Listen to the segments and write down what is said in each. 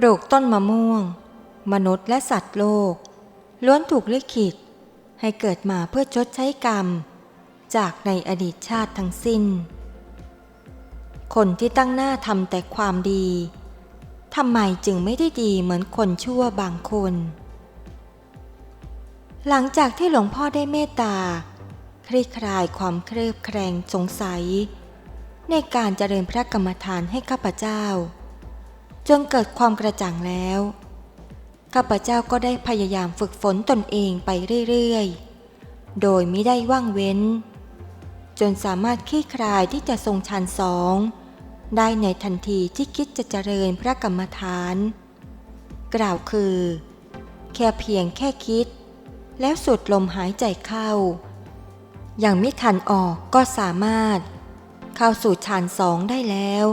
ปลูกต้นมะม่วง มนุษย์และสัตว์โลก ล้วนถูกลิขิต ให้เกิดมาเพื่อชดใช้กรรม จากในอดีตชาติทั้งสิ้น คนที่ตั้งหน้าทำแต่ความดีทำไมจึงไม่ได้ดีเหมือนคนชั่วบางคน หลังจากที่หลวงพ่อได้เมตตา คลี่คลายความเครือบแคลงสงสัย ในการเจริญพระกรรมฐานให้ข้าพเจ้า จนเกิดความกระจ่างแล้ว ข้าพเจ้าก็ได้พยายามฝึกฝนตนเองไปเรื่อยๆ โดยไม่ได้ว่างเว้น จนสามารถคลี่คลายที่จะทรงฌานสองได้ในทันทีที่คิดจะเจริญพระกรรมฐาน กล่าวคือ แค่เพียงแค่คิด แล้วสูดลมหายใจเข้า อย่างไม่ทันออกก็สามารถ เข้าสู่ฌานสองได้แล้ว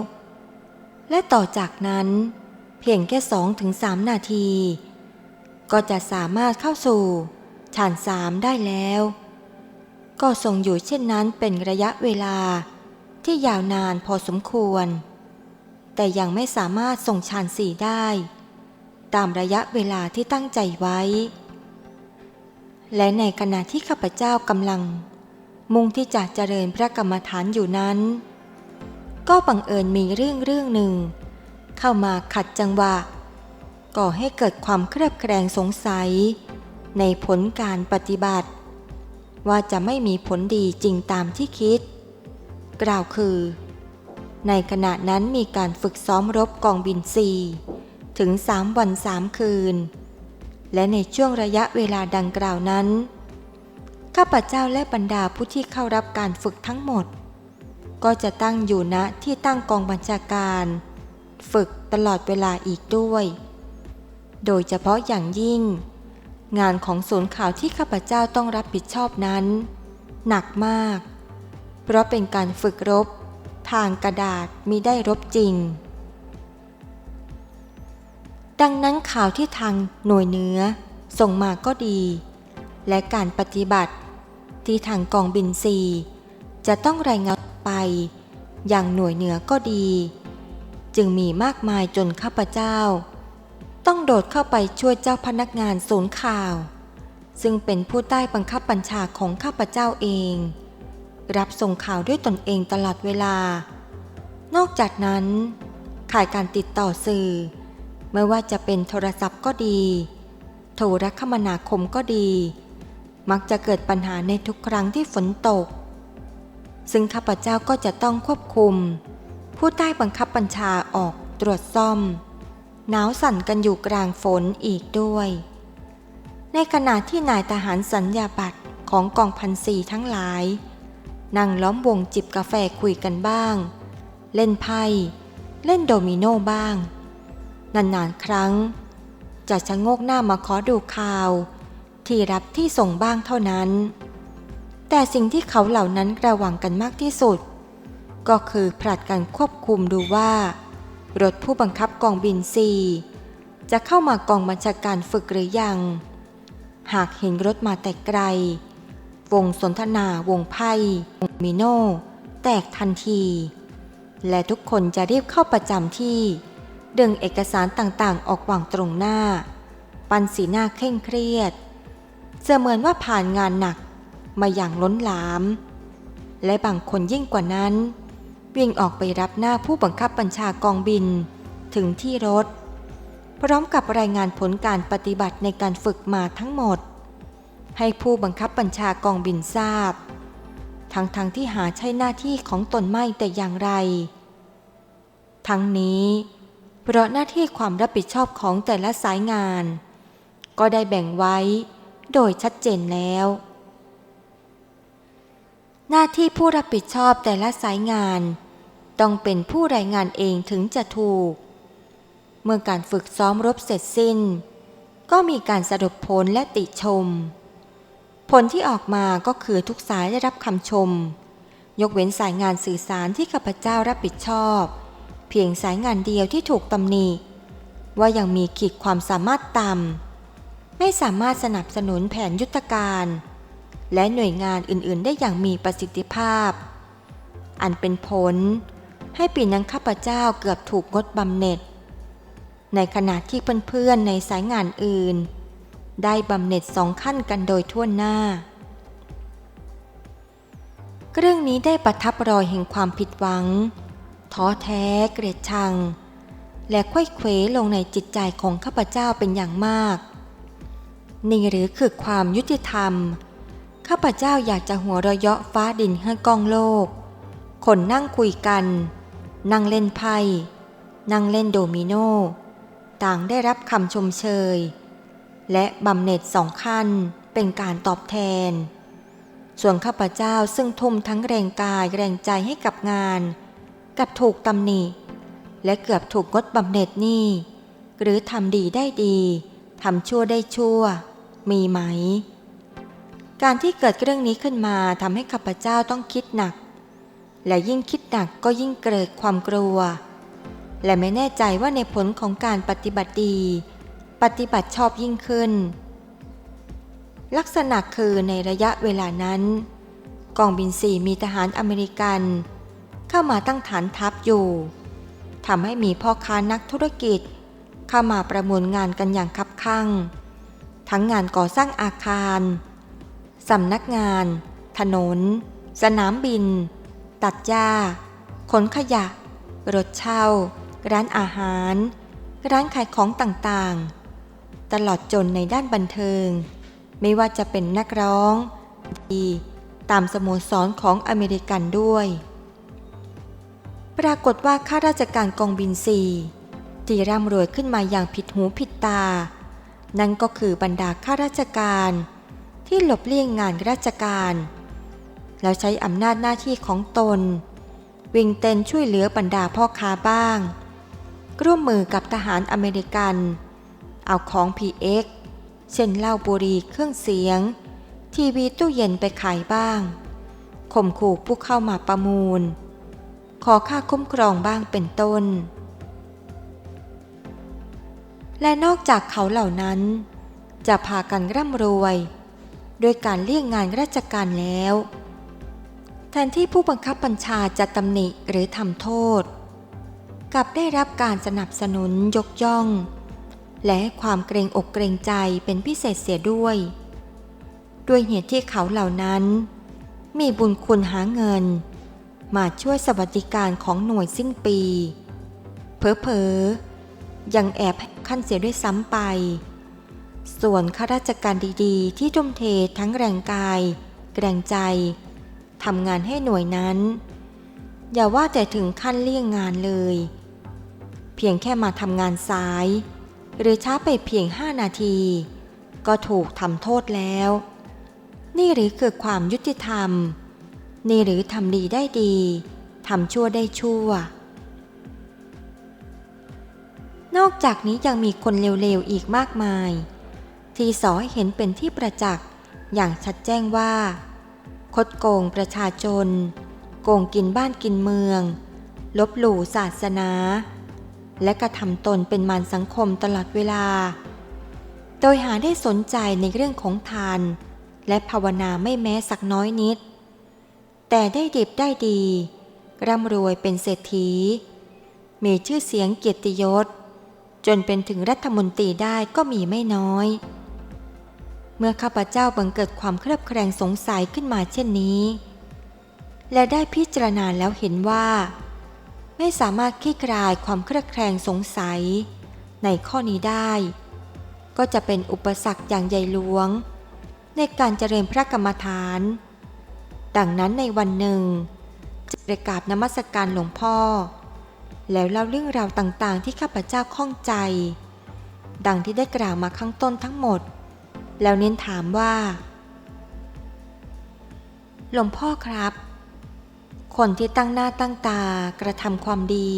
และต่อจากนั้นเพียงแค่สองถึงสามนาที ก็จะสามารถเข้าสู่ฌานสามได้แล้ว ก็ทรงอยู่เช่นนั้นเป็นระยะเวลาที่ยาวนานพอสมควร แต่ยังไม่สามารถส่งฌานสี่ได้ ตามระยะเวลาที่ตั้งใจไว้ และในขณะที่ข้าพเจ้ากำลัง มุ่งที่จะเจริญพระกรรมฐานอยู่นั้น ก็บังเอิญมีเรื่องเรื่องหนึ่ง เข้ามาขัดจังหวะ ก่อให้เกิดความเครือบแคลงสงสัย ในผลการปฏิบัติ ว่าจะไม่มีผลดีจริงตามที่คิด กล่าวคือ ในขณะนั้นมีการฝึกซ้อมรบกองบินซีถึงสามวันสามคืน และในช่วงระยะเวลาดังกล่าวนั้น ข้าพเจ้าและบรรดาผู้ที่เข้ารับการฝึกทั้งหมด ก็จะตั้งอยู่ณที่ตั้งกองบัญชาการ ฝึกตลอดเวลาอีกด้วย โดยเฉพาะอย่างยิ่ง งานของศูนย์ข่าวที่ข้าพเจ้าต้องรับผิดชอบนั้น หนักมาก เพราะเป็นการฝึกรบ ทางกระดาษมิได้รบจริง ดังนั้นข่าวที่ทางหน่วยเนื้อส่งมาก็ดี และการปฏิบัติที่ทางกองบินซีจะต้องรายงาน ไป อย่างหน่วยเหนือก็ดี จึงมีมากมายจนข้าพเจ้า ต้องโดดเข้าไปช่วยเจ้าพนักงานศูนย์ข่าว ซึ่งเป็นผู้ใต้บังคับบัญชาของข้าพเจ้าเอง รับส่งข่าวด้วยตนเองตลอดเวลา นอกจากนั้นข่ายการติดต่อสื่อ ไม่ว่าจะเป็นโทรศัพท์ก็ดี โทรคมนาคมก็ดี มักจะเกิดปัญหาในทุกครั้งที่ฝนตก ซึ่งข้าพเจ้าก็จะต้องควบคุม ผู้ใต้บังคับบัญชาออกตรวจซ่อม หนาวสั่นกันอยู่กลางฝนอีกด้วย ในขณะที่นายทหารสัญญาบัตรของกองพันสีทั้งหลาย นั่งล้อมวงจิบกาแฟคุยกันบ้าง เล่นไพ่ เล่นโดมิโนบ้าง นานๆครั้ง จะชะโงกหน้ามาขอดูข่าว ที่รับที่ส่งบ้างเท่านั้น แต่สิ่งที่เขาเหล่านั้นระวังกันมากที่สุด ก็คือผลัดกันควบคุมดูว่า รถผู้บังคับกองบินซีจะเข้ามากองบัญชาการฝึกหรือยัง หากเห็นรถมาแต่ไกล วงสนทนาวงไพ่วงมิโน แตกทันที และทุกคนจะรีบเข้าประจำที่ ดึงเอกสารต่างๆ ออกวางตรงหน้า ปันสีหน้าเคร่งเครียด เสมือนว่าผ่านงานหนัก มาอย่างล้นหลาม และบางคนยิ่งกว่านั้น วิ่งออกไปรับหน้าผู้บังคับบัญชากองบินถึงที่รถ พร้อมกับรายงานผลการปฏิบัติในการฝึกมาทั้งหมด ให้ผู้บังคับบัญชากองบินทราบ ทั้งๆทที่หาใช่หน้าที่ของตนไม่แต่อย่างไร ทั้งนี้ เพราะหน้าที่ความรับผิดชอบของแต่ละสายงาน ก็ได้แบ่งไว้โดยชัดเจนแล้ว หน้าที่ผู้รับผิดชอบแต่ละสายงาน ต้องเป็นผู้รายงานเองถึงจะถูก เมื่อการฝึกซ้อมรบเสร็จสิ้น ก็มีการสรุปผลและติชม ผลที่ออกมาก็คือทุกสายได้รับคำชม ยกเว้นสายงานสื่อสารที่ข้าพเจ้ารับผิดชอบ เพียงสายงานเดียวที่ถูกตำหนิว่ายังมีขีดความสามารถต่ำไม่สามารถสนับสนุนแผนยุทธการ และหน่วยงานอื่นๆ ได้อย่างมีประสิทธิภาพ อันเป็นผล ให้ปีนั้นข้าพเจ้าเกือบถูกงดบำเหน็จ ในขณะที่เพื่อนๆในสายงานอื่น ได้บำเหน็จสองขั้นกันโดยทั่วหน้า เรื่องนี้ได้ประทับรอยแห่งความผิดหวัง ท้อแท้เกลียดชัง และควยเขวลงในจิตใจของข้าพเจ้าเป็นอย่างมากนี่หรือคือความยุติธรรม ข้าพเจ้าอยากจะหัวเราะเยาะฟ้าดินให้กองโลก คนนั่งคุยกัน นั่งเล่นไพ่ นั่งเล่นโดมิโน ต่างได้รับคำชมเชย และบำเหน็จสองขั้นเป็นการตอบแทน ส่วนข้าพเจ้าซึ่งทุ่มทั้งแรงกายแรงใจให้กับงาน กับถูกตำหนิ และเกือบถูกงดบำเหน็จนี่ หรือทำดีได้ดี ทำชั่วได้ชั่ว มีไหม การที่เกิดเรื่องนี้ขึ้นมาทำให้ข้าพเจ้าต้องคิดหนัก และยิ่งคิดหนักก็ยิ่งเกิดความกลัว และไม่แน่ใจว่าในผลของการปฏิบัติดี ปฏิบัติชอบยิ่งขึ้น ลักษณะคือในระยะเวลานั้น กองบินสี่มีทหารอเมริกัน เข้ามาตั้งฐานทัพอยู่ทำให้มีพ่อค้านักธุรกิจ เข้ามาประมูลงานกันอย่างคับคั่ง ทั้งงานก่อสร้างอาคาร สำนักงาน ถนน สนามบิน ตัดหญ้า ขนขยะ รถเช่า ร้านอาหาร ร้านขายของต่างๆ ตลอดจนในด้านบันเทิง ไม่ว่าจะเป็นนักร้องดีตามสโมสรของอเมริกันด้วย ปรากฏว่าข้าราชการกองบินซีที่ร่ำรวยขึ้นมาอย่างผิดหูผิดตา นั่นก็คือบรรดาข้าราชการ ที่หลบเลี่ยงงานราชการ แล้วใช้อำนาจหน้าที่ของตน วิ่งเต้นช่วยเหลือบรรดาพ่อค้าบ้าง ร่วมมือกับทหารอเมริกัน เอาของ PX เช่นเหล้าบุหรี่เครื่องเสียง ทีวีตู้เย็นไปขายบ้างข่มขู่ผู้เข้ามาประมูล ขอค่าคุ้มครองบ้างเป็นต้น และนอกจากเขาเหล่านั้น จะพากันร่ำรวย ด้วยการเลี่ยงงานราชการแล้ว แทนที่ผู้บังคับบัญชาจะตำหนิหรือทำโทษ กลับได้รับการสนับสนุนยกย่อง และความเกรงอกเกรงใจเป็นพิเศษเสียด้วย ด้วยเหตุที่เขาเหล่านั้น มีบุญคุณหาเงิน มาช่วยสวัสดิการของหน่วยสิ้นปี เพอเพอยังแอบขั้นเสียด้วยซ้ำไป ส่วนข้าราชการดีๆ ที่ทุ่มเททั้งแรงกาย แรงใจทำงานให้หน่วยนั้น อย่าว่าแต่ถึงขั้นเลี่ยงงานเลย เพียงแค่มาทำงานสาย หรือช้าไปเพียงห้านาที ก็ถูกทำโทษแล้ว นี่หรือคือความยุติธรรม นี่หรือทำดีได้ดีทำชั่วได้ชั่วนอกจากนี้ยังมีคนเร็วๆอีกมากมาย ที่สอให้เห็นเป็นที่ประจักษ์อย่างชัดแจ้งว่า คดโกงประชาชน โกงกินบ้านกินเมือง ลบหลู่ศาสนา และกระทำตนเป็นมารสังคมตลอดเวลา โดยหาได้สนใจในเรื่องของทาน และภาวนาไม่แม้สักน้อยนิด แต่ได้ดิบได้ดี ร่ำรวยเป็นเศรษฐี มีชื่อเสียงเกียรติยศจนเป็นถึงรัฐมนตรีได้ก็มีไม่น้อย เมื่อข้าพเจ้าบังเกิดความเครือบแคลงสงสัยขึ้นมาเช่นนี้ และได้พิจารณาแล้วเห็นว่า ไม่สามารถคลี่คลายความเครือบแคลงสงสัย ในข้อนี้ได้ ก็จะเป็นอุปสรรคอย่างใหญ่หลวง ในการเจริญพระกรรมฐาน ดังนั้นในวันหนึ่งจะไปกราบนมัสการหลวงพ่อ แล้วเล่าเรื่องราวต่างๆ ที่ข้าพเจ้าข้องใจ ดังที่ได้กล่าวมาข้างต้นทั้งหมด แล้วเน้นถามว่า หลวงพ่อครับ คนที่ตั้งหน้าตั้งตากระทำความดี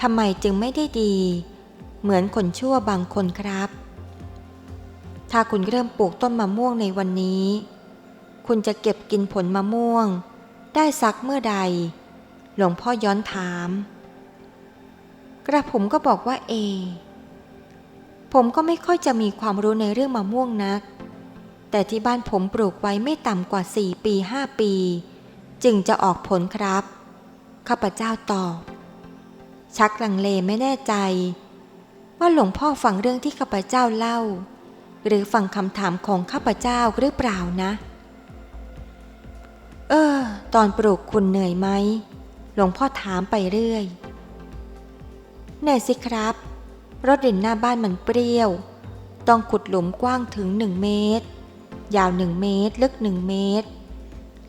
ทำไมจึงไม่ได้ดี เหมือนคนชั่วบางคนครับ ถ้าคุณเริ่มปลูกต้นมะม่วงในวันนี้ คุณจะเก็บกินผลมะม่วง ได้สักเมื่อใด หลวงพ่อย้อนถาม กระผมก็บอกว่าเอ ผมก็ไม่ค่อยจะมีความรู้ในเรื่องมะม่วงนัก แต่ที่บ้านผมปลูกไว้ไม่ต่ำกว่าสี่ปีห้าปี จึงจะออกผลครับ ข้าพเจ้าตอบ ชักลังเลไม่แน่ใจ ว่าหลวงพ่อฟังเรื่องที่ข้าพเจ้าเล่า หรือฟังคำถามของข้าพเจ้าหรือเปล่านะ เออ ตอนปลูกคุณเหนื่อยไหม หลวงพ่อถามไปเรื่อย เหนื่อยสิครับ รถดินหน้าบ้านมันเปรี้ยว ต้องขุดหลุมกว้างถึงหนึ่งเมตร ยาวหนึ่งเมตร ลึกหนึ่งเมตร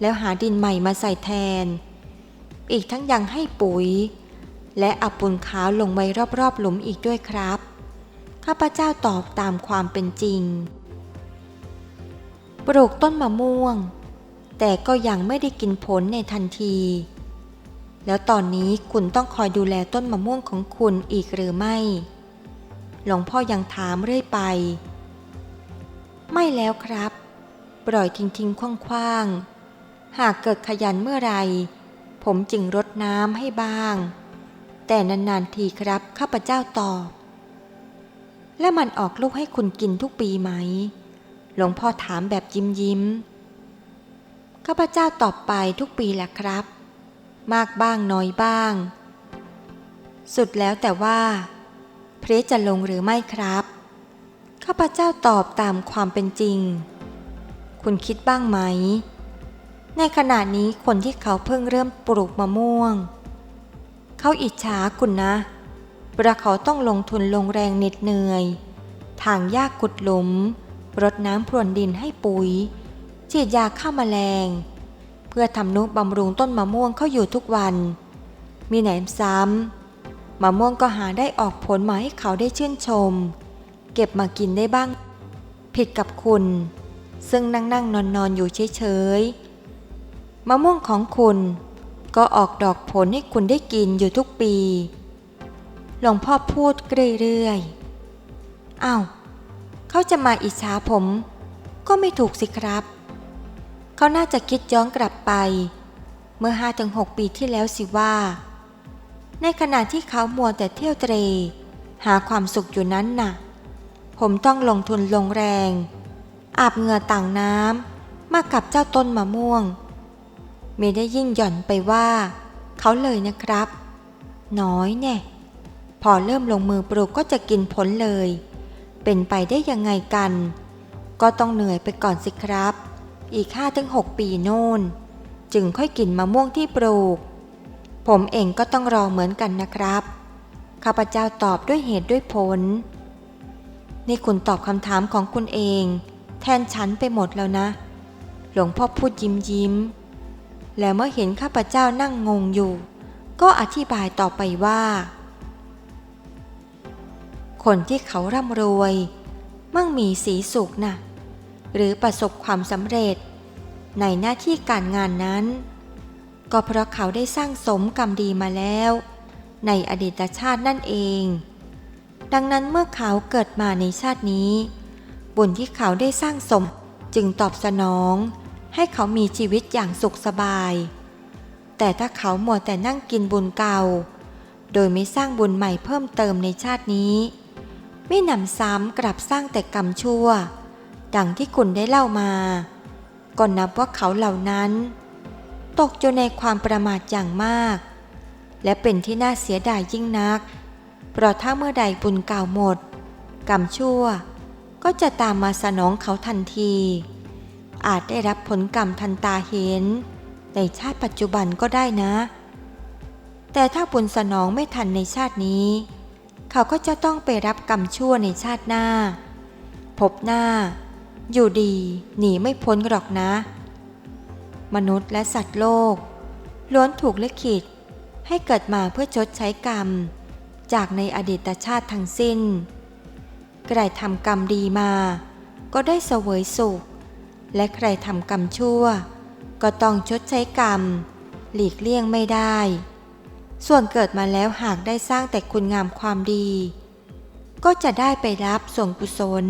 แล้วหาดินใหม่มาใส่แทน อีกทั้งยังให้ปุ๋ย และเอาปูนขาวลงไว้รอบๆ หลุมอีกด้วยครับ ข้าพเจ้าตอบตามความเป็นจริง ปลูกต้นมะม่วง แต่ก็ยังไม่ได้กินผลในทันทีแล้วตอนนี้คุณต้องคอยดูแลต้นมะม่วงของคุณอีกหรือไม่ หลวงพ่อยังถามเรื่อยไป ไม่แล้วครับ ปล่อยทิ้งๆคว่างๆ หากเกิดขยันเมื่อไร ผมจึงรดน้ำให้บ้าง แต่นานๆทีครับข้าพเจ้าตอบ และมันออกลูกให้คุณกินทุกปีไหม หลวงพ่อถามแบบยิ้มยิ้มๆข้าพเจ้าตอบไปทุกปีแหละครับ มากบ้างน้อยบ้าง สุดแล้วแต่ว่า พรจะลงหรือไม่ครับ ข้าพเจ้าตอบตามความเป็นจริง คุณคิดบ้างไหม ในขณะนี้คนที่เขาเพิ่งเริ่มปลูกมะม่วง เขาอิจฉาคุณนะเพราเขาต้องลงทุนลงแรงเหน็ดเหนื่อย ทางยากุดหลุม รดน้ำพรวนดินให้ปุ๋ย ฉีดยาฆ่าแมลง เพื่อทำนุบำรุงต้นมะม่วงเขาอยู่ทุกวัน มีแหนมซ้ำ มะม่วงก็หาได้ออกผลมาให้เขาได้ชื่นชม เก็บมากินได้บ้าง ผิดกับคุณ ซึ่งนั่งนั่งนอนนอนอยู่เฉยๆมะม่วงของคุณ ก็ออกดอกผลให้คุณได้กินอยู่ทุกปี หลวงพ่อพูดเรื่อยๆอ้าวเขาจะมาอิจฉาผม ก็ไม่ถูกสิครับ เขาน่าจะคิดย้อนกลับไป เมื่อห้าถึงหกปีที่แล้วสิว่า ในขณะที่เขามัวแต่เที่ยวเตร หาความสุขอยู่นั้นน่ะ ผมต้องลงทุนลงแรง อาบเหงื่อต่างน้ำมากับเจ้าต้นมะม่วงไม่ได้ยิ่งหย่อนไปว่า เขาเลยนะครับ น้อยแน่พอเริ่มลงมือปลูกก็จะกินผลเลย เป็นไปได้ยังไงกัน ก็ต้องเหนื่อยไปก่อนสิครับ อีกห้าถึงหกปีโน่น จึงค่อยกินมะม่วงที่ปลูก ผมเองก็ต้องรอเหมือนกันนะครับ ข้าพเจ้าตอบด้วยเหตุด้วยผล นี่คุณตอบคำถามของคุณเอง แทนฉันไปหมดแล้วนะ หลวงพ่อพูดยิ้มยิ้ม แล้วเมื่อเห็นข้าพเจ้านั่งงงอยู่ ก็อธิบายต่อไปว่า คนที่เขาร่ำรวย มั่งมีสีสุขนะ่ะหรือประสบความสำเร็จ ในหน้าที่การงานนั้น ก็เพราะเขาได้สร้างสมกรรมดีมาแล้ว ในอดีตชาตินั่นเอง ดังนั้นเมื่อเขาเกิดมาในชาตินี้ บุญที่เขาได้สร้างสมจึงตอบสนอง ให้เขามีชีวิตอย่างสุขสบาย แต่ถ้าเขาหมัวแต่นั่งกินบุญเก่า โดยไม่สร้างบุญใหม่เพิ่มเติมในชาตินี้ ไม่นำซ้ำกลับสร้างแต่กรรมชั่ว ดังที่คุณได้เล่ามาก็นับว่าเขาเหล่านั้น ตกอยู่ในความประมาทอย่างมาก และเป็นที่น่าเสียดายยิ่งนัก เพราะถ้าเมื่อใดบุญเก่าหมด กรรมชั่วก็จะตามมาสนองเขาทันที อาจได้รับผลกรรมทันตาเห็น ในชาติปัจจุบันก็ได้นะ แต่ถ้าบุญสนองไม่ทันในชาตินี้ เขาก็จะต้องไปรับกรรมชั่วในชาติหน้า พบหน้า อยู่ดีหนีไม่พ้นหรอกนะ มนุษย์และสัตว์โลก ล้วนถูกลิขิต ให้เกิดมาเพื่อชดใช้กรรม จากในอดีตชาติทั้งสิ้นใครทำกรรมดีมา ก็ได้เสวยสุข และใครทำกรรมชั่ว ก็ต้องชดใช้กรรม หลีกเลี่ยงไม่ได้ ส่วนเกิดมาแล้วหากได้สร้างแต่คุณงามความดี ก็จะได้ไปรับส่วนกุศล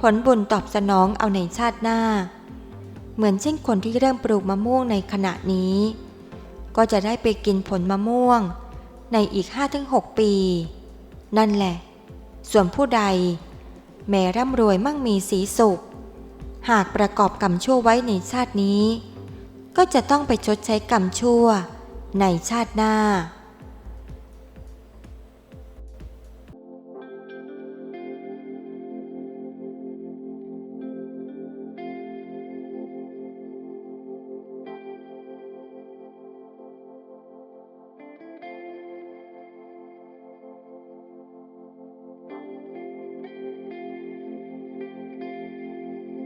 ผลบุญตอบสนองเอาในชาติหน้า เหมือนเช่นคนที่เริ่มปลูกมะม่วงในขณะนี้ ก็จะได้ไปกินผลมะม่วง ในอีก 5-6 ปี นั่นแหละ ส่วนผู้ใด แม้ร่ำรวยมั่งมีสีสุข หากประกอบกรรมชั่วไว้ในชาตินี้ ก็จะต้องไปชดใช้กรรมชั่วในชาติหน้า